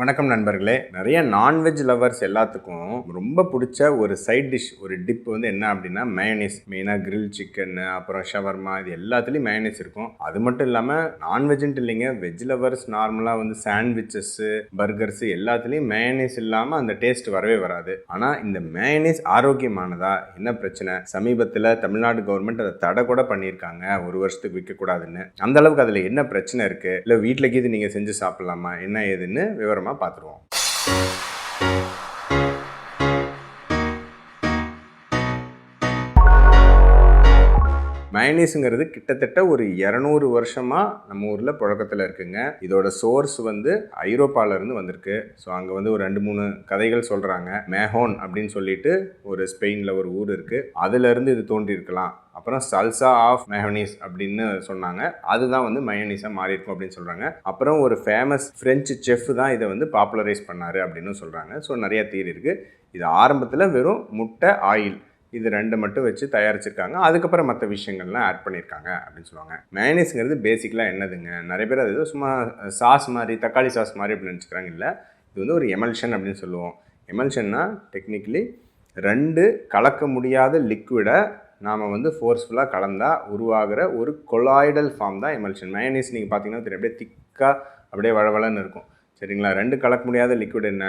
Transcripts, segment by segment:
வணக்கம் நண்பர்களே. நிறைய நான்வெஜ் லவர்ஸ் எல்லாத்துக்கும் ரொம்ப பிடிச்ச ஒரு சைட் டிஷ் ஒரு டிப் வந்து என்ன அப்படின்னா மயனீஸ் மெயினாக கிரில் சிக்கன் அப்புறம் ஷவர்மா இது எல்லாத்துலேயும் மயனீஸ் இருக்கும். அது மட்டும் இல்லாமல் நான்வெஜ்ன்ட்டு இல்லைங்க. வெஜ் லவர்ஸ் நார்மலாக வந்து சாண்ட்விச்சஸ்ஸு பர்கர்ஸ் எல்லாத்துலேயும் மயனீஸ் இல்லாமல் அந்த டேஸ்ட் வரவே வராது. ஆனால் இந்த மயனீஸ் ஆரோக்கியமானதா? என்ன பிரச்சனை? சமீபத்தில் தமிழ்நாடு கவர்மெண்ட் அதை தடை கூட பண்ணியிருக்காங்க. ஒரு வருஷத்துக்கு விற்கக்கூடாதுன்னு. அந்த அளவுக்கு அதில் என்ன பிரச்சனை இருக்குது இல்லை வீட்டில் கீது நீங்கள் செஞ்சு சாப்பிட்லாமா? என்ன ஏதுன்னு விவரம் விவரமாக பார்த்துருவோம் மயனீஸுங்கிறது கிட்டத்தட்ட ஒரு இரநூறு வருஷமாக நம்ம ஊரில் புழக்கத்தில் இருக்குங்க. இதோட சோர்ஸ் வந்து ஐரோப்பால இருந்து வந்திருக்கு. ஸோ அங்கே வந்து ஒரு ரெண்டு மூணு கதைகள் சொல்கிறாங்க மேஹோன் அப்படின்னு சொல்லிட்டு ஒரு ஸ்பெயினில் ஒரு ஊர் இருக்குது அதுலேருந்து இது தோன்றியிருக்கலாம் அப்புறம் சல்சா ஆஃப் மயோனீஸ் அப்படின்னு சொன்னாங்க. அதுதான் வந்து மயோனீஸாக மாறி இருக்கும் அப்படின்னு சொல்கிறாங்க அப்புறம் ஒரு ஃபேமஸ் ஃப்ரெஞ்சு செஃப் தான் இதை வந்து பாப்புலரைஸ் பண்ணார் அப்படின்னு சொல்கிறாங்க ஸோ நிறையா தீர் இருக்குது இது ஆரம்பத்தில் வெறும் முட்டை ஆயில் இது ரெண்டு மட்டும் வச்சு தயாரிச்சிருக்காங்க. அதுக்கப்புறம் மற்ற விஷயங்கள்லாம் ஆட் பண்ணியிருக்காங்க அப்படின்னு சொல்லுவாங்க. மேனேஸ்ங்கிறது பேசிக்கலாக என்னதுங்க? நிறைய பேர் அது ஏதோ சும்மா சாஸ் மாதிரி தக்காளி சாஸ் மாதிரி அப்படின்னு நினச்சிக்கிறாங்க. இல்லை இது வந்து ஒரு எமல்ஷன் அப்படின்னு சொல்லுவோம். எமல்ஷன்னா டெக்னிக்கலி ரெண்டு கலக்க முடியாத லிக்விடை நாம் வந்து ஃபோர்ஸ்ஃபுல்லாக கலந்தால் உருவாகிற ஒரு கொலாய்டல் ஃபார்ம் தான் எமல்ஷன் மயனீஸ் நீங்கள் பார்த்தீங்கன்னா தெரியும். அப்படியே திக்காக அப்படியே வளவளன்னு இருக்கும். சரிங்களா? ரெண்டு கலக்க முடியாத லிக்விட் என்ன?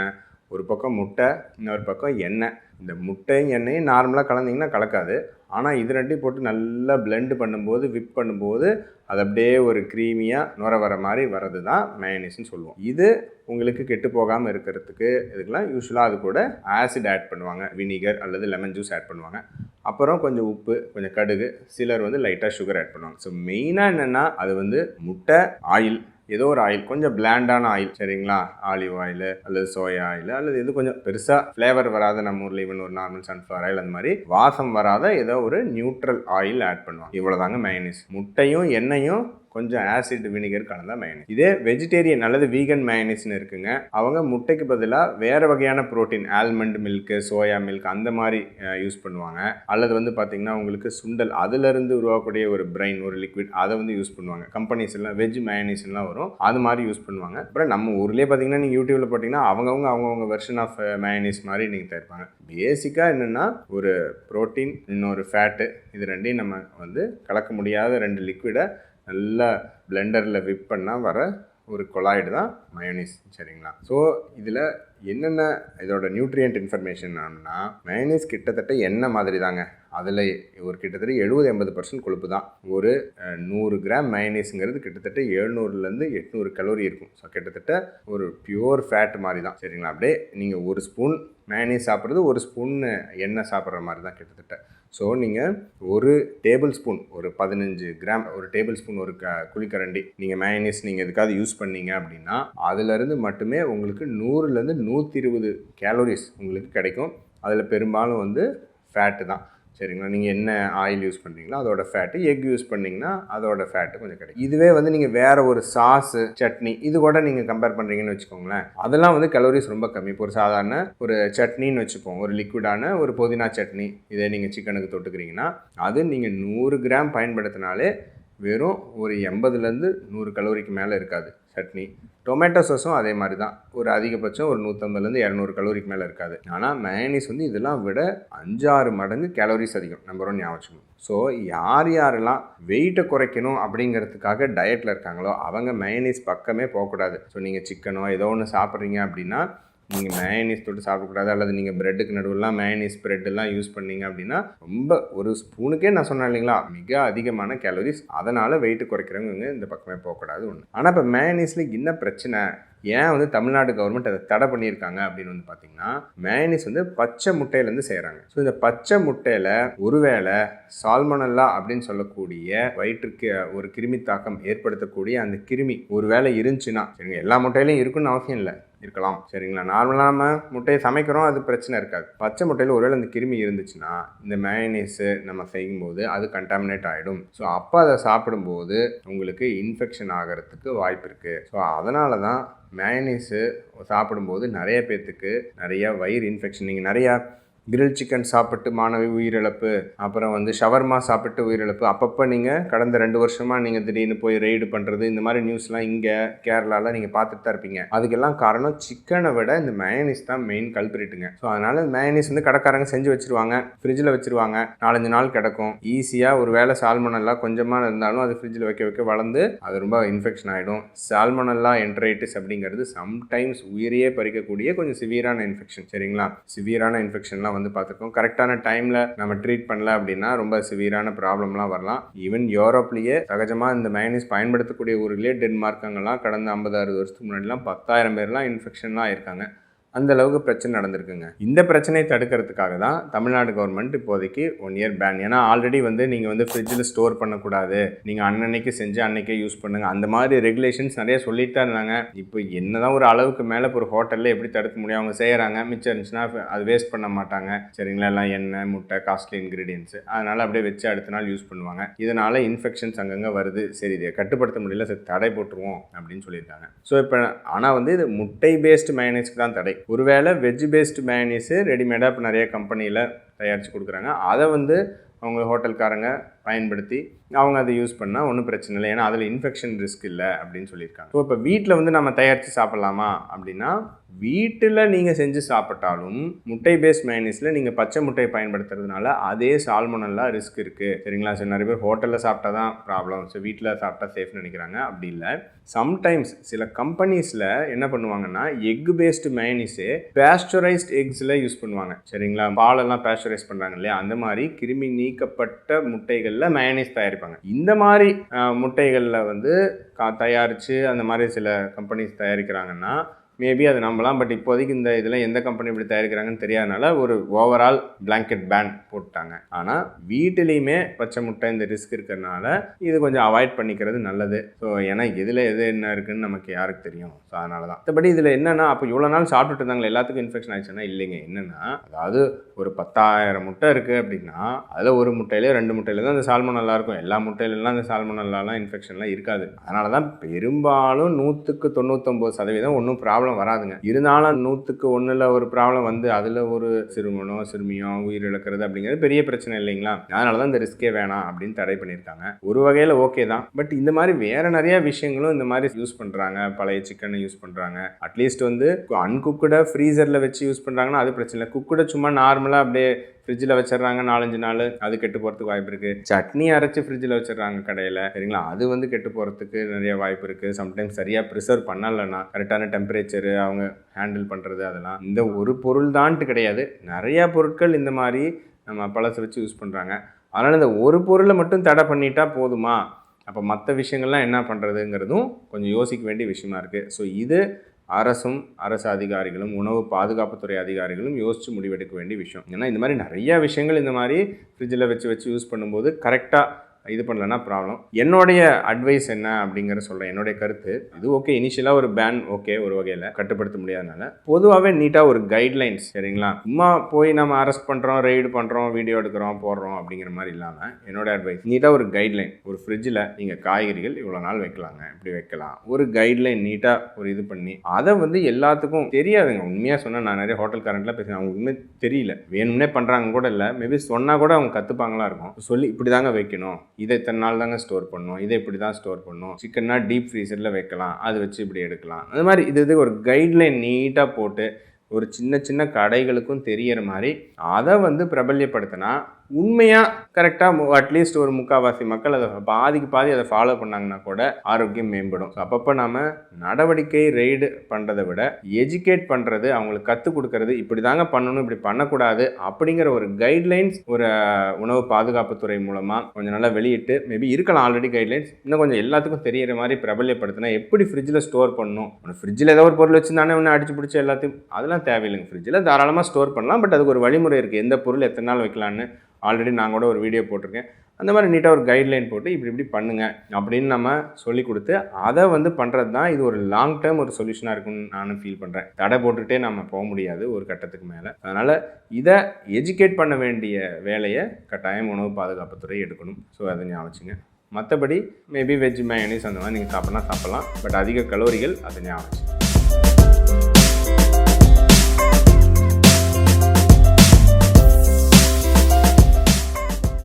ஒரு பக்கம் முட்டை இன்னொரு பக்கம் எண்ணெய். இந்த முட்டையும் எண்ணெயும் நார்மலாக கலந்தீங்கன்னா கலக்காது. ஆனால் இது ரெண்டையும் போட்டு நல்லா பிளெண்டு பண்ணும்போது விப் பண்ணும்போது அது அப்படியே ஒரு க்ரீமியாக நுர வர மாதிரி வர்றது தான் மயனீஸ்னு சொல்லுவோம். இது உங்களுக்கு கெட்டு போகாமல் இருக்கிறதுக்கு இதுக்கெல்லாம் யூஸ்வலாக அது கூட ஆசிட் ஆட் பண்ணுவாங்க. வினிகர் அல்லது லெமன் ஜூஸ் ஆட் பண்ணுவாங்க. அப்புறம் கொஞ்சம் உப்பு கொஞ்சம் கடுகு சிலர் வந்து லைட்டாக சுகர் ஆட் பண்ணுவாங்க. ஸோ மெயினாக என்னென்னா அது வந்து முட்டை ஆயில் ஏதோ ஒரு ஆயில் கொஞ்சம் பிளாண்டான ஆயில் சரிங்களா? ஆலிவ் ஆயில் அல்லது சோயா ஆயில் அல்லது இது கொஞ்சம் பெருசாக ஃப்ளேவர் வராத நம்ம ஊரில் ஈவன் ஒரு நார்மல் சன்ஃப்ளவர் ஆயில் அந்த மாதிரி வாசம் வராத ஏதோ ஒரு நியூட்ரல் ஆயில் ஆட் பண்ணுவாங்க. இவ்வளோதாங்க மயனீஸ் முட்டையும் எண்ணெயும் கொஞ்சம் ஆசிட் வினிகர் கலந்தா மயனீஸ் இதே வெஜிடேரியன் அல்லது வீகன் மயனீஸ்னு இருக்குங்க. அவங்க முட்டைக்கு பதிலாக வேறு வகையான protein almond milk soya milk அந்த மாதிரி யூஸ் பண்ணுவாங்க. அல்லது வந்து பார்த்திங்கன்னா உங்களுக்கு சுண்டல் அதுலேருந்து உருவாக்கக்கூடிய ஒரு பிரைன் ஒரு லிக்விட் அதை வந்து யூஸ் பண்ணுவாங்க. கம்பெனிஸ் எல்லாம் வெஜ் மயனீஸ்லாம் வரும். அது மாதிரி யூஸ் பண்ணுவாங்க. அப்புறம் நம்ம ஊர்லேயே பார்த்தீங்கன்னா நீங்கள் யூடியூப்பில் பார்த்தீங்கன்னா அவங்கவுங்க அவங்கவுங்க வெர்ஷன் ஆஃப் மயனீஸ் மாதிரி நீங்கள் தயாரிப்பாங்க. பேசிக்காக என்னென்னா ஒரு புரோட்டீன் இன்னொரு ஃபேட்டு இது ரெண்டையும் நம்ம வந்து கலக்க முடியாத ரெண்டு லிக்விடை நல்லா பிளெண்டரில் விப் பண்ணால் வர ஒரு கொலாய்டு தான் மயோனீஸ் சரிங்களா? ஸோ இதில் என்னென்ன இதோட நியூட்ரியன்ட் இன்ஃபர்மேஷன் ஆனா மயோனிஸ் கிட்டத்தட்ட எண்ணெய் மாதிரி தாங்க அதில் ஒரு கிட்டத்தட்ட எழுபது எண்பது பர்சன்ட் கொழுப்பு தான். ஒரு நூறு கிராம் மயனீஸுங்கிறது கிட்டத்தட்ட எழுநூறுலேருந்து எட்நூறு கலோரி இருக்கும். ஸோ கிட்டத்தட்ட ஒரு பியூர் ஃபேட் மாதிரி தான். சரிங்களா? அப்படியே நீங்கள் ஒரு ஸ்பூன் மயனீஸ் சாப்பிட்றது ஒரு ஸ்பூன் எண்ணெய் சாப்பிட்ற மாதிரி தான் கிட்டத்தட்ட. ஸோ நீங்கள் ஒரு டேபிள் ஸ்பூன் ஒரு பதினஞ்சு கிராம் ஒரு டேபிள் ஸ்பூன் ஒரு க குழிக்கரண்டி நீங்கள் மயனீஸ் நீங்கள் எதுக்காவது யூஸ் பண்ணீங்க அப்படின்னா அதுலேருந்து மட்டுமே உங்களுக்கு நூறுலேருந்து நூற்றி இருபது கேலோரிஸ் உங்களுக்கு கிடைக்கும். அதில் பெரும்பாலும் வந்து ஃபேட்டு தான். சரிங்களா? நீங்கள் என்ன ஆயில் யூஸ் பண்ணுறீங்களோ அதோட ஃபேட்டு எக் யூஸ் பண்ணிங்கன்னா அதோட ஃபேட்டு கொஞ்சம் கிடைக்கும். இதுவே வந்து நீங்கள் வேறு ஒரு சாஸு சட்னி இது கூட நீங்கள் கம்பேர் பண்ணுறீங்கன்னு வச்சுக்கோங்களேன். அதெல்லாம் வந்து கலோரிஸ் ரொம்ப கம்மி. இப்போ ஒரு சாதாரண ஒரு சட்னின்னு வச்சுப்போம். ஒரு லிக்விடான ஒரு புதினா சட்னி இதே நீங்கள் சிக்கனுக்கு தொட்டுக்கிறீங்கன்னா அது நீங்கள் நூறு கிராம் பயன்படுத்தினாலே வெறும் ஒரு எண்பதுலேருந்து நூறு கலோரிக்கு மேலே இருக்காது சட்னி. டொமேட்டோ சாஸும் அதே மாதிரி தான். ஒரு அதிகபட்சம் ஒரு நூற்றம்பதுலேருந்து இரநூறு கலோரிக்கு மேலே இருக்காது. ஆனால் மயனிஸ் வந்து இதெல்லாம் விட அஞ்சாறு மடங்கு கேலோரிஸ் அதிகம் நம்பர் ஒன் ஞாபகம் ஸோ யார் யாரெல்லாம் வெயிட்டை குறைக்கணும் அப்படிங்கிறதுக்காக டயட்டில் இருக்காங்களோ அவங்க மயனிஸ் பக்கமே போகக்கூடாது. ஸோ நீங்கள் சிக்கனோ ஏதோ ஒன்று சாப்பிட்றீங்க அப்படின்னா நீங்கள் மயனீஸ் தொட்டு சாப்பிடக்கூடாது அல்லது நீங்கள் பிரெட்டுக்கு நடுவில்லாம் மயனீஸ் ப்ரெட்டெல்லாம் யூஸ் பண்ணீங்க அப்படின்னா ரொம்ப ஒரு ஸ்பூனுக்கே நான் சொன்னேன் இல்லைங்களா? மிக அதிகமான கேலரிஸ் அதனால் வெயிட் குறைக்கிறவங்க இந்த பக்கமே போகக்கூடாது ஒன்று ஆனால் இப்போ மயனீஸில் என்ன பிரச்சனை? ஏன் வந்து தமிழ்நாடு கவர்மெண்ட் அதை தடை பண்ணியிருக்காங்க அப்படின்னு வந்து பார்த்தீங்கன்னா மேனிஸ் வந்து பச்சை முட்டையிலேருந்து செய்கிறாங்க ஸோ இந்த பச்சை முட்டையில் ஒருவேளை சால்மனல்லா அப்படின்னு சொல்லக்கூடிய வயிற்றுக்கு ஒரு கிருமி தாக்கம் ஏற்படுத்தக்கூடிய அந்த கிருமி ஒருவேளை இருந்துச்சுன்னா சரிங்க எல்லா முட்டையிலையும் இருக்குன்னு அவசியம் இல்லை. இருக்கலாம் சரிங்களா. நார்மலாக நம்ம முட்டையை சமைக்கிறோம் அது பிரச்சனை இருக்காது. பச்சை முட்டையில் ஒருவேளை அந்த கிருமி இருந்துச்சுன்னா இந்த மயனீஸு நம்ம செய்யும்போது அது கண்டாமினேட் ஆகிடும் ஸோ அப்போ அதை சாப்பிடும்போது உங்களுக்கு இன்ஃபெக்ஷன் ஆகிறதுக்கு வாய்ப்பு இருக்குது ஸோ அதனால தான் மயனீஸு சாப்பிடும்போது நிறைய பேர்த்துக்கு நிறைய வயிறு இன்ஃபெக்ஷன் நீங்கள் நிறையா கிரில் சிக்கன் சாப்பிட்டு மாணவி உயிரிழப்பு அப்புறம் வந்து ஷவர்மா சாப்பிட்டு உயிரிழப்பு. அப்பப்போ நீங்கள் கடந்த ரெண்டு வருஷமாக நீங்கள் திடீர்னு போய் ரெய்டு பண்ணுறது இந்த மாதிரி நியூஸ்லாம் இங்கே கேரளாவில் நீங்கள் பார்த்துட்டு தான் இருப்பீங்க. அதுக்கெல்லாம் காரணம் சிக்கனை விட இந்த மயனிஸ் தான் மெயின் கல்பிரிட்டுங்க ஸோ அதனால் மயனிஸ் வந்து கடைக்காரங்க செஞ்சு வச்சுருவாங்க ஃப்ரிட்ஜில் வச்சிருவாங்க. நாலஞ்சு நாள் கிடக்கும். ஈஸியாக ஒரு வேளை சால்மனெல்லாம் கொஞ்சமாக இருந்தாலும் அது ஃப்ரிட்ஜில் வைக்க வைக்க வளர்ந்து அது ரொம்ப இன்ஃபெக்ஷன் ஆகிடும் சால்மனெல்லாம் என்ட்ரைட்டிஸ் அப்படிங்கிறது சம்டைம்ஸ் உயிரையே பறிக்கக்கூடிய கொஞ்சம் சிவியரான இன்ஃபெக்ஷன் சரிங்களா? சிவியரான இன்ஃபெக்ஷன்லாம் வந்து பார்த்துருக்கோம். கரெக்டான டைமில் நம்ம ட்ரீட் பண்ணல அப்படின்னா ரொம்ப சிவியரான ப்ராப்ளம்லாம் வரலாம். ஈவன் யூரோப்லேயே சகஜமாக இந்த மயனிஸ் பயன்படுத்தக்கூடிய ஊர்களே டென்மார்க் அங்கெல்லாம் கடந்த ஐம்பது அறுபது வருஷத்துக்கு முன்னாடிலாம் பத்தாயிரம் பேர்லாம் இன்ஃபெக்ஷன்லாம் ஆயிருக்காங்க. அந்த அளவுக்கு பிரச்சனை நடந்திருக்குங்க. இந்த பிரச்சனையை தடுக்கிறதுக்காக தான் தமிழ்நாடு கவர்மெண்ட் இப்போதைக்கு ஒன் இயர் பேன் ஏன்னா ஆல்ரெடி வந்து நீங்கள் வந்து ஃப்ரிட்ஜில் ஸ்டோர் பண்ணக்கூடாது. நீங்கள் அன்னன்னைக்கு செஞ்சு அன்னைக்கே யூஸ் பண்ணுங்கள் அந்த மாதிரி ரெகுலேஷன்ஸ் நிறைய சொல்லிட்டு தான் இருந்தாங்க. இப்போ என்ன தான் ஒரு அளவுக்கு மேலே இப்போ ஒரு ஹோட்டலில் எப்படி தடுக்க முடியும்? அவங்க செய்கிறாங்க மிச்சம் இருந்துச்சுன்னா அது வேஸ்ட் பண்ண மாட்டாங்க. சரிங்களா? எல்லாம் எண்ணெய் முட்டை காஸ்ட்லி இன்க்ரீடியன்ஸ் அதனால் அப்படியே வச்சு அடுத்த நாள் யூஸ் பண்ணுவாங்க. இதனால் இன்ஃபெக்ஷன்ஸ் அங்கங்கே வருது. சரி இதை கட்டுப்படுத்த முடியல. சரி தடை போட்டுருவோம் அப்படின்னு சொல்லியிருக்காங்க. ஸோ இப்போ ஆனால் வந்து இது முட்டை பேஸ்டு மயனேஸ்க்கு தான் தடை. ஒருவேளை வெஜ் பேஸ்டு மேனிஸு ரெடிமேடாக இப்போ நிறைய கம்பெனியில் தயாரித்து கொடுக்குறாங்க. அதை வந்து அவங்க ஹோட்டல்காரங்க பயன்படுத்தி அவங்க அதை யூஸ் பண்ணால் ஒன்றும் பிரச்சனை இல்லை. ஏன்னா அதில் இன்ஃபெக்ஷன் ரிஸ்க் இல்லை அப்படின்னு சொல்லியிருக்காங்க. ஸோ இப்போ வீட்டில் வந்து நம்ம தயாரித்து சாப்பிட்லாமா அப்படின்னா வீட்டில் நீங்கள் செஞ்சு சாப்பிட்டாலும் முட்டை பேஸ் மைனஸில் நீங்கள் பச்சை முட்டையை பயன்படுத்துறதுனால அதே சால்மோனெல்லாம் ரிஸ்க் இருக்குது சரிங்களா? சார் நிறைய பேர் ஹோட்டலில் சாப்பிட்டா தான் ப்ராப்ளம் ஸோ வீட்டில் சாப்பிட்டா சேஃப்னு நினைக்கிறாங்க. அப்படி இல்லை. சம்டைம்ஸ் சில கம்பெனிஸில் என்ன பண்ணுவாங்கன்னா எக் பேஸ்டு மைனஸு பேஸ்டரைஸ்ட் எக்ஸில் யூஸ் பண்ணுவாங்க. சரிங்களா? பாலெல்லாம் பேஸ்டரைஸ் பண்ணுறாங்க இல்லையா? அந்த மாதிரி கிருமி நீக்கப்பட்ட முட்டைகள் முட்டைகளில் மயனைஸ் தயாரிப்பாங்க. இந்த மாதிரி முட்டைகளில் வந்து கா தயாரித்து அந்த மாதிரி சில கம்பெனிஸ் தயாரிக்கிறாங்கன்னா மேபி அது நம்பலாம் பட் இப்போதைக்கு இந்த இதில் எந்த கம்பெனி இப்படி தயாரிக்கிறாங்கன்னு தெரியாதனால ஒரு ஓவரால் பிளாங்கெட் பேன் போட்டாங்க ஆனால் வீட்டிலையுமே பச்சை முட்டை இந்த ரிஸ்க் இருக்கிறதுனால இது கொஞ்சம் அவாய்ட் பண்ணிக்கிறது நல்லது. ஸோ ஏன்னா இதில் எது என்ன இருக்குன்னு நமக்கு யாருக்கு தெரியும்? ஸோ அதனால தான் மற்றபடி இதில் என்னென்னா அப்போ இவ்வளோ நாள் சாப்பிட்டுட்டு இருந்தாங்களே எல்லாத்துக்கும் இன்ஃபெக்ஷன் ஆயிடுச்சுன்னா இல்லைங்க. என்னென்னா அதாவது ஒரு பத்தாயிரம் முட்டை இருக்குது அப்படின்னா அதில் ஒரு முட்டையிலே ரெண்டு முட்டையில தான் அந்த சால்மன் நல்லா இருக்கும் எல்லா முட்டையிலலாம் அந்த சால்மன் நல்லாலாம் இன்ஃபெக்ஷன்லாம் இருக்காது. அதனால தான் பெரும்பாலும் நூற்றுக்கு தொண்ணூற்றொம்பது சதவீதம் ஒன்றும் ப்ராப்ளம் வராதுங்க. இருந்தாலும் நூற்றுக்கு ஒன்றில் ஒரு ப்ராப்ளம் வந்து அதில் ஒரு சிறுமனோ சிறுமியோ உயிர் இழக்கிறது அப்படிங்கிறது பெரிய பிரச்சனை இல்லைங்களா? அதனால தான் இந்த ரிஸ்கே வேணாம் அப்படின்னு தடை பண்ணியிருக்காங்க. ஒரு வகையில் ஓகே தான். பட் இந்த மாதிரி வேற நிறைய விஷயங்களும் இந்த மாதிரி யூஸ் பண்ணுறாங்க பழைய சிக்கனை யூஸ் பண்ணுறாங்க அட்லீஸ்ட் வந்து அன்குக்கடை ஃப்ரீசரில் வச்சு யூஸ் பண்ணுறாங்கன்னா அது பிரச்சனை இல்லை. குக்கடை சும்மா நார்மலாக அப்படியே ஃப்ரிட்ஜில் வச்சிடுறாங்க நாலஞ்சு நாள். அது கெட்டு போகிறதுக்கு வாய்ப்பு இருக்குது சட்னி அரைச்சி ஃப்ரிட்ஜில் வச்சிடறாங்க கடையில். சரிங்களா? அது வந்து கெட்டு போகிறதுக்கு நிறைய வாய்ப்பு இருக்குது சம்டைம்ஸ் சரியாக ப்ரிசர்வ் பண்ணலைன்னா கரெக்டான டெம்பரேச்சரு அவங்க ஹேண்டில் பண்ணுறது அதெல்லாம். இந்த ஒரு பொருள் தான்ட்டு கிடையாது. நிறையா பொருட்கள் இந்த மாதிரி நம்ம பழசை வச்சு யூஸ் பண்ணுறாங்க அதனால் இந்த ஒரு பொருளை மட்டும் தடை பண்ணிட்டா போதுமா? அப்போ மற்ற விஷயங்கள்லாம் என்ன பண்ணுறதுங்கிறதும் கொஞ்சம் யோசிக்க வேண்டிய விஷயமா இருக்குது ஸோ இது அரசும் அரசு அதிகாரிகளும் உணவு பாதுகாப்புத்துறை அதிகாரிகளும் யோசித்து முடிவெடுக்க வேண்டிய விஷயம். ஏன்னா இந்த மாதிரி நிறையா விஷயங்கள் இந்த மாதிரி ஃப்ரிட்ஜில் வச்சு வச்சு யூஸ் பண்ணும்போது கரெக்டாக இது பண்ணலன்னா ப்ராப்ளம் என்னுடைய அட்வைஸ் என்ன அப்படிங்கிற சொல்கிறேன் என்னுடைய கருத்து இது ஓகே இனிஷியலாக ஒரு பேன் ஓகே ஒரு வகையில் கட்டுப்படுத்த முடியாதனால. பொதுவாகவே நீட்டாக ஒரு கைட்லைன்ஸ் சரிங்களா? சும்மா போய் நம்ம அரெஸ்ட் பண்ணுறோம் ரெய்டு பண்ணுறோம் வீடியோ எடுக்கிறோம் போடுறோம் அப்படிங்கிற மாதிரி இல்லாமல் என்னோட அட்வைஸ் நீட்டாக ஒரு கைட்லைன் ஒரு ஃப்ரிட்ஜில் நீங்கள் காய்கறிகள் இவ்வளோ நாள் வைக்கலாங்க. இப்படி வைக்கலாம். ஒரு கைட்லைன் நீட்டாக ஒரு இது பண்ணி அதை வந்து எல்லாத்துக்கும் தெரியாதுங்க. உண்மையாக சொன்னால் நான் நிறைய ஹோட்டல் கரண்ட்லாம் பேசுகிறேன் அவங்க உண்மை தெரியல. வேணும்னே பண்ணுறாங்க கூட இல்லை. மேபி சொன்னால் கூட அவங்க கற்றுப்பாங்களா இருக்கும். சொல்லி இப்படி தாங்க வைக்கணும். இதை இத்தனை நாள் தாங்க ஸ்டோர் பண்ணணும் இதை இப்படி தான் ஸ்டோர் பண்ணும். சிக்கன்னா டீப் ஃப்ரீசரில் வைக்கலாம் அது வச்சு இப்படி எடுக்கலாம். அது மாதிரி இது இது ஒரு கைட்லைன் நீட்டாக போட்டு ஒரு சின்ன சின்ன கடைகளுக்கும் தெரியற மாதிரி அதை வந்து பிரபல்யப்படுத்தினா உண்மையாக கரெக்டாக அட்லீஸ்ட் ஒரு முக்கால்வாசி மக்கள் அதை பாதிக்கு பாதி அதை ஃபாலோ பண்ணாங்கன்னா கூட ஆரோக்கியம் மேம்படும். ஸோ அப்பப்போ நாம் நடவடிக்கை ரெய்டு பண்ணுறதை விட எஜுகேட் பண்ணுறது அவங்களுக்கு கற்றுக் கொடுக்கறது இப்படி தாங்க பண்ணணும் இப்படி பண்ணக்கூடாது அப்படிங்கிற ஒரு கைட்லைன்ஸ் ஒரு உணவு பாதுகாப்புத்துறை மூலமாக கொஞ்சம் நல்லா வெளியிட்டு மேபி இருக்கலாம் ஆல்ரெடி கைட்லைன்ஸ் இன்னும் கொஞ்சம் எல்லாத்துக்கும் தெரியற மாதிரி பிரபல்யப்படுத்தினா எப்படி ஃப்ரிட்ஜில் ஸ்டோர் பண்ணணும்? ஃப்ரிட்ஜில் ஏதோ ஒரு பொருள் வச்சுருந்தானே ஒன்று அடிச்சு பிடிச்சி எல்லாத்தையும். அதெல்லாம் தேவையில்லைங்க. ஃப்ரிட்ஜில் தாராளமாக ஸ்டோர் பண்ணலாம் பட் அதுக்கு ஒரு வழிமுறை இருக்குது எந்த பொருள் எத்தனை நாள் வைக்கலான்னு ஆல்ரெடி நான் கூட ஒரு வீடியோ போட்டிருக்கேன். அந்த மாதிரி நீட்டாக ஒரு கைட்லைன் போட்டு இப்படி இப்படி பண்ணுங்கள் அப்படின்னு நம்ம சொல்லி கொடுத்து அதை வந்து பண்ணுறது தான் இது ஒரு லாங் டேர்ம் ஒரு சொல்யூஷனாக இருக்கும்னு நானும் ஃபீல் பண்ணுறேன் தடை போட்டுகிட்டே நம்ம போக முடியாது ஒரு கட்டத்துக்கு மேலே. அதனால் இதை எஜுகேட் பண்ண வேண்டிய வேலையை கட்டாயம் உணவு பாதுகாப்புத்துறை எடுக்கணும். ஸோ அதை ஞாபகம் மற்றபடி மேபி வெஜ் மேனிஸ் அந்த மாதிரி நீங்கள் சாப்பிட்னா சாப்பிட்லாம். பட் அதிக கலோரிகள் அதை ஞாபகம்